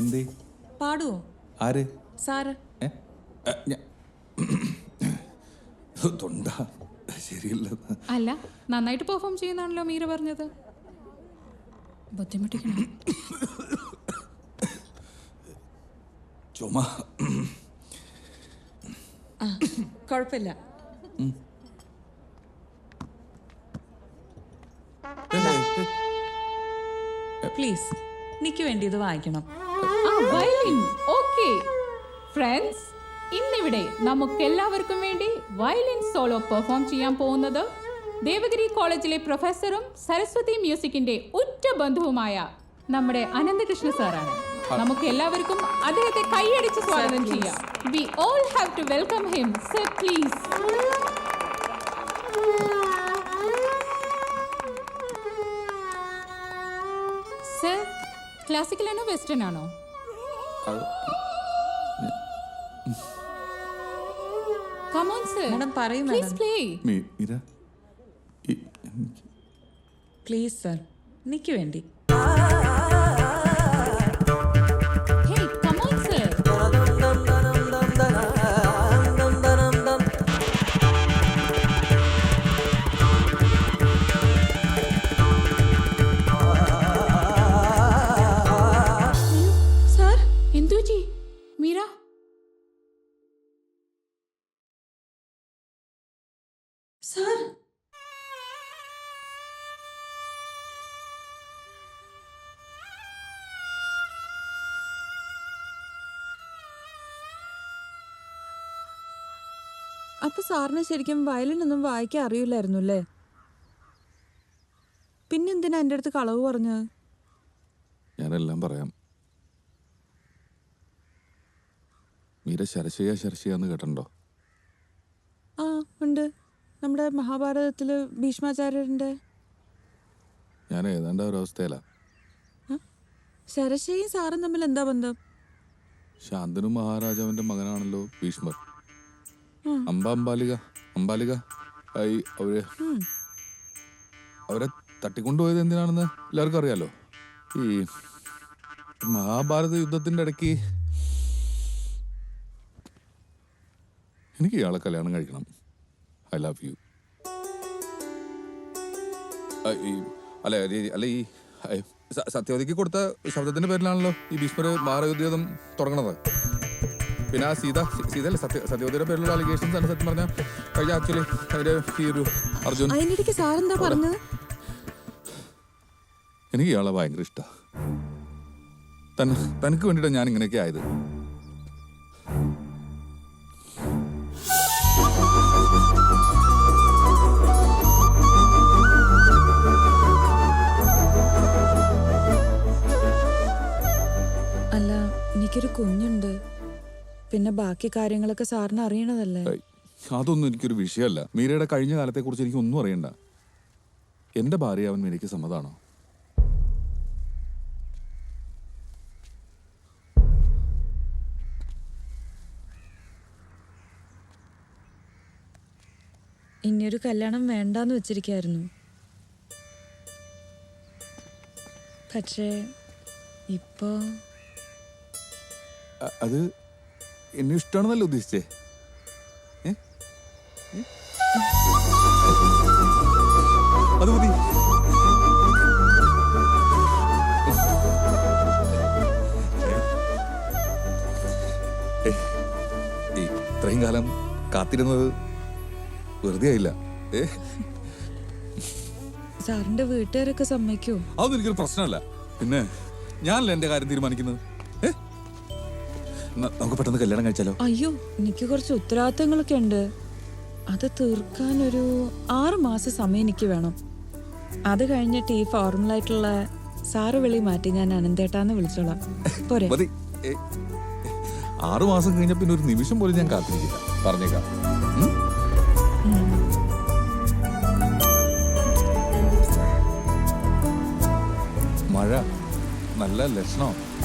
എന്തേ? പാടുവോ? ആര്? സാറ്. ശരിയല്ല. അല്ല നന്നായിട്ട് പെർഫോം ചെയ്യുന്നാണല്ലോ മീര പറഞ്ഞത്. ബുദ്ധിമുട്ടിക്കണം? ചുമ. കുഴപ്പമില്ല. പ്ലീസ് നിക്ക് വേണ്ടി ഇത് വായിക്കണം. വയലിൻ. ഓക്കെ. ഫ്രണ്ട്സ് ഇന്നിവിടെ നമുക്കെല്ലാവർക്കും വേണ്ടി വയലിൻ സോളോ പെർഫോം ചെയ്യാൻ പോകുന്നത് ദേവഗിരി കോളേജിലെ പ്രൊഫസറും സരസ്വതി മ്യൂസിക്കിന്റെ ഉറ്റ ബന്ധുവുമായ നമ്മുടെ അനന്തകൃഷ്ണ സാറാണ്. നമുക്ക് എല്ലാവർക്കും അദ്ദേഹത്തെ കൈയടിച്ച് സ്വാഗതം ചെയ്യാം. We all have to welcome him sir please classical ആണോ വെസ്റ്റേൺ ആണോ? കം ഓൺ സർ പറയൂ, പ്ലീസ് പ്ലീസ് സർ നിക്ക് വേണ്ടി. അപ്പൊ സാറിന് ശരിക്കും വയലിൻ ഒന്നും വായിക്കാൻ അറിയില്ലായിരുന്നു അല്ലേ പിന്നെന്തിനാ എന്റെ അടുത്ത് കളവ് പറഞ്ഞത് ഞാനെല്ലാം പറയാം. മീര ശരശയ ശരശയാന്ന് കേട്ടിട്ടുണ്ടോ? ആ ഉണ്ട്. നമ്മുടെ മഹാഭാരതത്തിൽ ഭീഷ്മാചാര്യന്റെ ഞാൻ ഏതാണ്ട് ആ ഒരു അവസ്ഥയിലാ. ശരശയും സാറും തമ്മിൽ എന്താ ബന്ധം? ശാന്തനു മഹാരാജാവിന്റെ മകനാണല്ലോ ഭീഷ്മർ. അമ്പ അമ്പാലിക അമ്പാലിക. ആയി അവർ. അവരെ തട്ടിക്കൊണ്ടുപോയത് എന്തിനാണെന്ന് എല്ലാവർക്കും അറിയാലോ? ഈ മഹാഭാരത യുദ്ധത്തിന്റെ ഇടയ്ക്ക് എനിക്ക് ഇയാളെ കല്യാണം കഴിക്കണം. I love you. അല്ല അല്ല ഈ സത്യവതിക്ക് കൊടുത്ത ശബ്ദത്തിന്റെ പേരിലാണല്ലോ ഈ ഭീഷ്മര് മഹായുദ്ധം തുടങ്ങണത്. പിന്നെ ആ സീത അല്ലേ സത്യ സത്യവതിയുടെ പേരിലുള്ള അലിഗേഷൻസ് ആണ് സത്യം പറഞ്ഞാൽ കഴിഞ്ഞ ആക്ച്വലി അതിന്റെ ഈ ഒരു അർജുൻ അതിനിടയ്ക്ക് സാറെന്താ പറഞ്ഞത്? എനിക്ക് ഇയാളെ ഭയങ്കര ഇഷ്ടമാണ് തനിക്ക് വേണ്ടിയിട്ടാണ് ഞാൻ ഇങ്ങനെയൊക്കെ ആയത്. പിന്നെ ബാക്കി കാര്യങ്ങളൊക്കെ സാറിന് അറിയണതല്ലേ? ഏയ്, അതൊന്നും എനിക്കൊരു വിഷയമല്ല. മീരയുടെ കഴിഞ്ഞ കാലത്തെ കുറിച്ച് എനിക്ക് ഒന്നും അറിയണ്ട. എന്റെ ഭാര്യ അവൻ മീരയ്ക്ക് സമ്മതാണോ? ഇനിയൊരു കല്യാണം വേണ്ടാന്ന് വെച്ചിരിക്കായിരുന്നു. പക്ഷേ ഇപ്പോ അ- അത് എന്നെ ഇഷ്ടമാണെന്നല്ല ഉദ്ദേശിച്ചേ? അത് മതി. ഇത്രയും കാലം കാത്തിരുന്നത് വെറുതെ ആയില്ല. സാറിന്റെ വീട്ടുകാരൊക്കെ സമ്മതിക്കോ അതൊന്നും എനിക്കൊരു പ്രശ്നമല്ല. പിന്നെ ഞാനല്ല എന്റെ കാര്യം തീരുമാനിക്കുന്നത്? നമുക്ക് പെട്ടെന്ന് കല്യാണം കഴിച്ചാലോ? അയ്യോ എനിക്ക് കുറച്ച് ഉത്തരവാദിത്തങ്ങളൊക്കെ ഉണ്ട്. അത് തീർക്കാൻ ഒരു ആറ് മാസം സമയം എനിക്ക് വേണം. അത് കഴിഞ്ഞിട്ട് ഈ ഫോർമൽ ആയിട്ടുള്ള സാറ് വിളി മാറ്റി ഞാൻ അനന്തേട്ടാന്ന് വിളിച്ചോളാം. പോരെ. മതി. ആറു മാസം കഴിഞ്ഞ പിന്നെ ഒരു നിമിഷം പോലും ഞാൻ കാത്തിരിക്കില്ല. പറഞ്ഞേക്കാം. ഉം? മഴ. നല്ല ലക്ഷണം?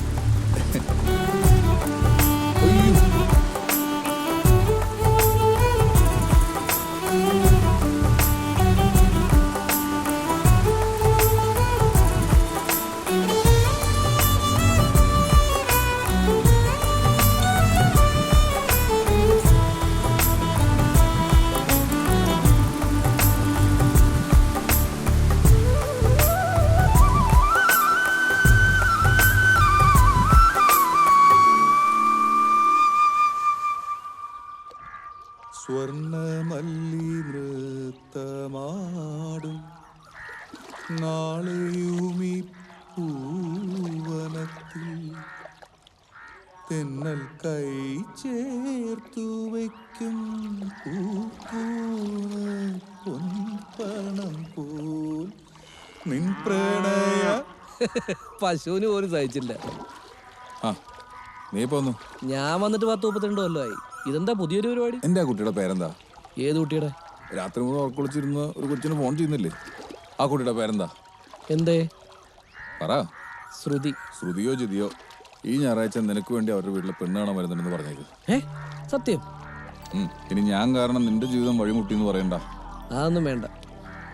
വാളെഴുമി പൂവനത്തിൽ തെന്നൽ കൈ ചേർത്തു വയ്ക്കും പൂപ്പൂണ പൊൻപണം പോൽ. നിൻ പ്രണയ പശുവിന് പോലും സഹിച്ചില്ല. ആ നീ പോന്നു ഞാൻ വന്നിട്ട് പത്ത് മുപ്പത്തിരണ്ട് കൊല്ലമായി. ഇതെന്താ പുതിയൊരു പരിപാടി? എന്റെ കുട്ടിയുടെ പേരെന്താ? ഏത് കുട്ടിയുടെ? രാത്രി മുഴുവൻ ഓർക്കുളിച്ചിരുന്ന ഒരു കൊച്ചിന് ഫോൺ ചെയ്യുന്നില്ലേ? ആ കുട്ടിയുടെ പേരെന്താ? എന്തേ? പറ. ശ്രുതി. ശ്രുതിയോ ജിതിയോ ഈ ഞായറാഴ്ച നിനക്ക് വേണ്ടി അവരുടെ വീട്ടിലെ പെണ്ണാണോ വരുന്നുണ്ടെന്ന് പറഞ്ഞേക്ക്. ഏ? സത്യം? ഉം. ഇനി ഞാൻ കാരണം നിന്റെ ജീവിതം വഴിമുട്ടി എന്ന് പറയണ്ട. അതൊന്നും വേണ്ട.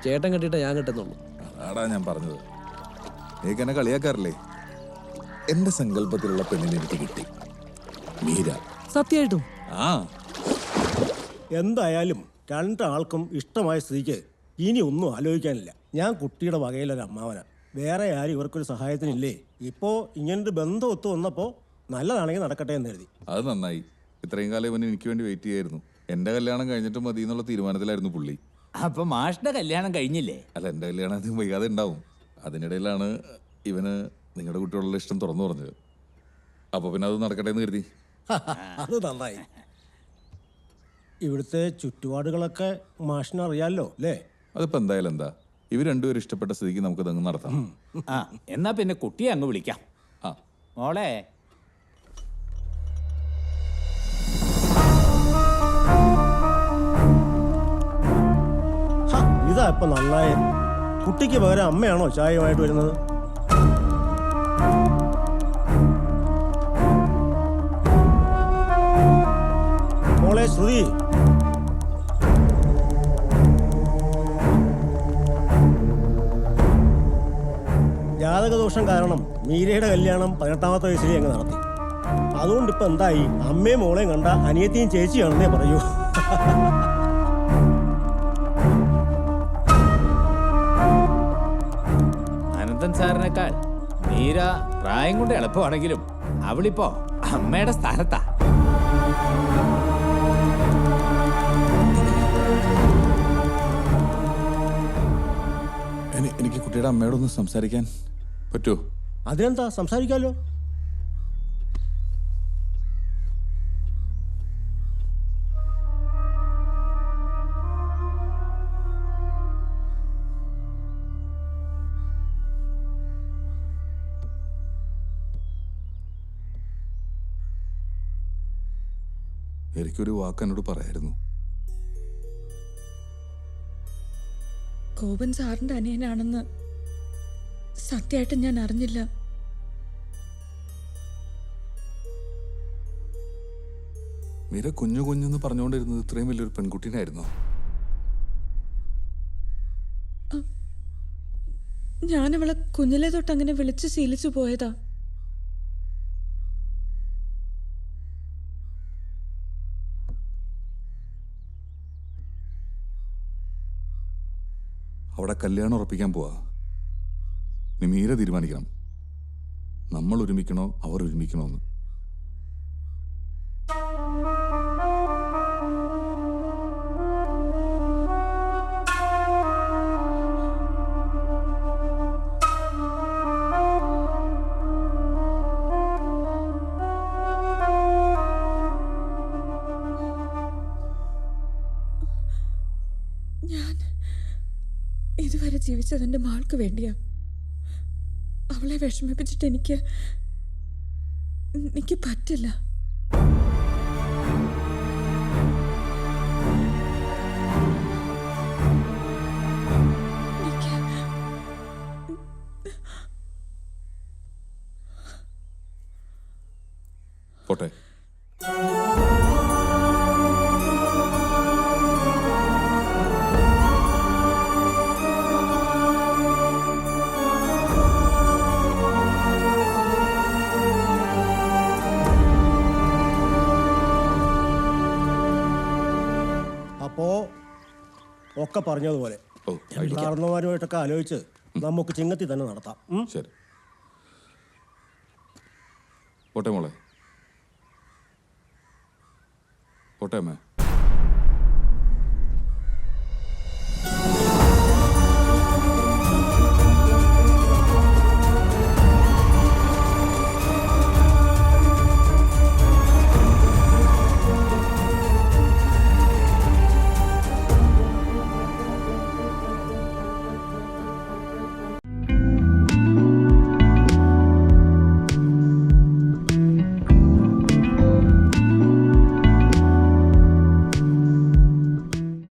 ചേട്ടൻ കെട്ടിട്ട ഞാൻ കെട്ടുന്നുള്ളൂ. അതാടാ ഞാൻ പറഞ്ഞത്. നീക്ക് എന്നെ കളിയാക്കാറില്ലേ? എന്റെ സങ്കല്പത്തിലുള്ള പെണ്ണിനെ എനിക്ക് കിട്ടി. മീര. സത്യമായിട്ടും ആ. എന്തായാലും രണ്ടാൾക്കും ഇഷ്ടമായ സ്ഥിതിക്ക് ഇനി ഒന്നും ആലോചിക്കാനില്ല. ഞാൻ കുട്ടിയുടെ വകയിലൊരു അമ്മാവന വേറെ ആരും ഇവർക്കൊരു സഹായത്തിനില്ലേ? ഇപ്പോ ഇങ്ങനൊരു ബന്ധം ഒത്തു വന്നപ്പോൾ നല്ലതാണെങ്കിൽ നടക്കട്ടെ എന്ന് എഴുതി അത് നന്നായി. ഇത്രയും കാലം ഇവന് എനിക്ക് വേണ്ടി വെയിറ്റ് ചെയ്യായിരുന്നു. എന്റെ കല്യാണം കഴിഞ്ഞിട്ട് മതി എന്നുള്ള തീരുമാനത്തിലായിരുന്നു പുള്ളി. അപ്പൊ മാഷിന്റെ കല്യാണം കഴിഞ്ഞില്ലേ? അല്ല എന്റെ കല്യാണം അധികം വൈകാതെ ഉണ്ടാവും അതിനിടയിലാണ് ഇവന് നിങ്ങളുടെ കുട്ടിയോടുള്ള ഇഷ്ടം തുറന്നു പറഞ്ഞത്. അപ്പൊ പിന്നെ അത് നടക്കട്ടെ എന്ന് കരുതി. അത് നന്നായി. ഇവിടുത്തെ ചുറ്റുപാടുകളൊക്കെ മാഷിനറിയാലോ അല്ലേ? അതിപ്പോ എന്തായാലും എന്താ? ഇവർ രണ്ടുപേരും ഇഷ്ടപ്പെട്ട സ്ഥിതിക്ക് നമുക്ക് ഇതങ്ങ് നടത്താം. ആ എന്നാ പിന്നെ കുട്ടിയെ അങ്ങ് വിളിക്കാം. ആ. മോളെ. ഹ, ഇതാ ഇപ്പൊ നന്നായ. കുട്ടിക്ക് പകരം അമ്മയാണോ ചായയുമായിട്ട് വരുന്നത്? മോളെ ശ്രുതി. ജാതകദോഷം കാരണം മീരയുടെ കല്യാണം പതിനെട്ടാമത്തെ വയസ്സിൽ അങ്ങ് നടത്തി. അതുകൊണ്ട് ഇപ്പൊ എന്തായി? അമ്മയും മോളെയും കണ്ട അനിയത്തിയും ചേച്ചിയാണെന്നേ പറയൂ. അനന്തൻ സാറിനേക്കാൾ മീര പ്രായം കൊണ്ട് എളുപ്പമാണെങ്കിലും അവളിപ്പോ അമ്മയുടെ സ്ഥാനത്താ. എനി- എനിക്ക് കുട്ടിയുടെ അമ്മയോടൊന്ന് സംസാരിക്കാൻ പറ്റുമോ അതിനെന്താ സംസാരിക്കാലോ? എനിക്കൊരു വാക്ക് എന്നോട് പറയായിരുന്നു. കോപൻ സാറിന്റെ അനിയനാണെന്ന് സത്യമായിട്ട് ഞാൻ അറിഞ്ഞില്ല. മീര കുഞ്ഞു കുഞ്ഞെന്ന് പറഞ്ഞുകൊണ്ടിരുന്നത് ഇത്രയും വലിയൊരു പെൺകുട്ടീനായിരുന്നു? ഞാൻ അവളെ കുഞ്ഞിലെ തൊട്ട് അങ്ങനെ വിളിച്ച് ശീലിച്ചു പോയതാ. അവിടെ കല്യാണം ഉറപ്പിക്കാൻ പോവാ. നീ മീര തീരുമാനിക്കണം. നമ്മൾ ഒരുമിക്കണോ അവർ ഒരുമിക്കണോ എന്ന്. ഞാൻ ഇതുവരെ ജീവിച്ചത് എന്റെ മാൾക്ക് വേണ്ടിയാ. അവളെ വിഷമിപ്പിച്ചിട്ട് എനിക്ക് എനിക്ക് പറ്റില്ല. ഒക്കെ പറഞ്ഞതുപോലെ. ഓ ആയിക്കോട്ടെ. കാരണവന്മാരുമായിട്ടൊക്കെ ആലോചിച്ച് നമുക്ക് ചിങ്ങത്തി തന്നെ നടത്താം. ഉം? ശരി. പോട്ടെ മോളെ. പോട്ടെ അമ്മേ.